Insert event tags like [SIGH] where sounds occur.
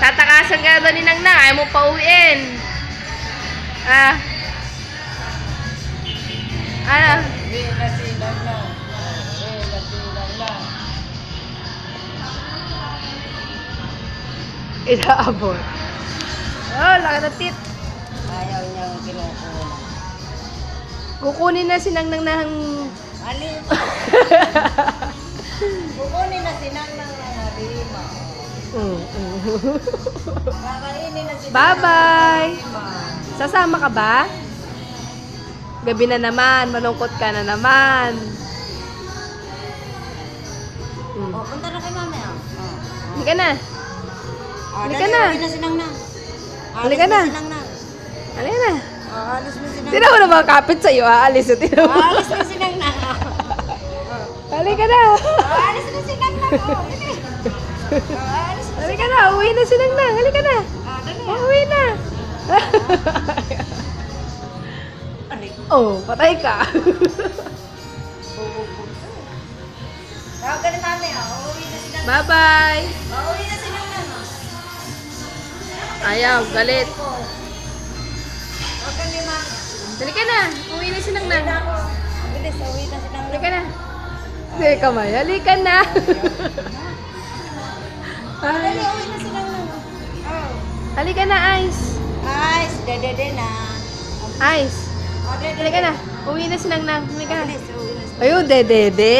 Tatakasan ka doon ni Nang Nang. Ayaw mo pa uwiin. Ah. Ano? Uwi na si Nana. Uwi na si Nana. Inaabot. Oh, laki na tit. Ayaw niyang kinukuha. Kukunin na si Nang Nang ng... Alin? [LAUGHS] Kukunin na si Nana ng harima. Kakainin na si Bye-bye. Sasama ka ba? Gabi na naman. Malungkot ka na naman. Mm. Oh, punta na kay mama. Oh. Hindi ka na. Oh, Halika dali, na. uwi na si Nangnang. Halika Alis na. Halika na. Oh, alis mo si Nangnang. Tira mo na mga kapit sa'yo. Aalis na. Tira mo. Oh, alis na si Nangnang. Halika na. Oh, alis na si Nangnang. Oh, Halika na. Uwi na si Nang Nang. Halika na. Oh, dali. Uwi na. Oh, patay ka. Tawag ka ni mami. Oh, uwi na si Nangnang. Bye-bye. Oh, uwi na si Nangnang. oh. Ayaw, galit. Tawag ka ni mami. Halika na. Uwi na si Nang Nang. Ako. Ang bilis, uwi na si Nangnang. Halika na. Sige, kamay. Halika na. [LAUGHS] Dali, Ay. uwi na si Nangnang. Oh. Halika na, Ice. Ay, dede na. Ice. Oh. Halika na. Uwi na si Nang. Halika na. Uwi na si Ayun, de, de, de.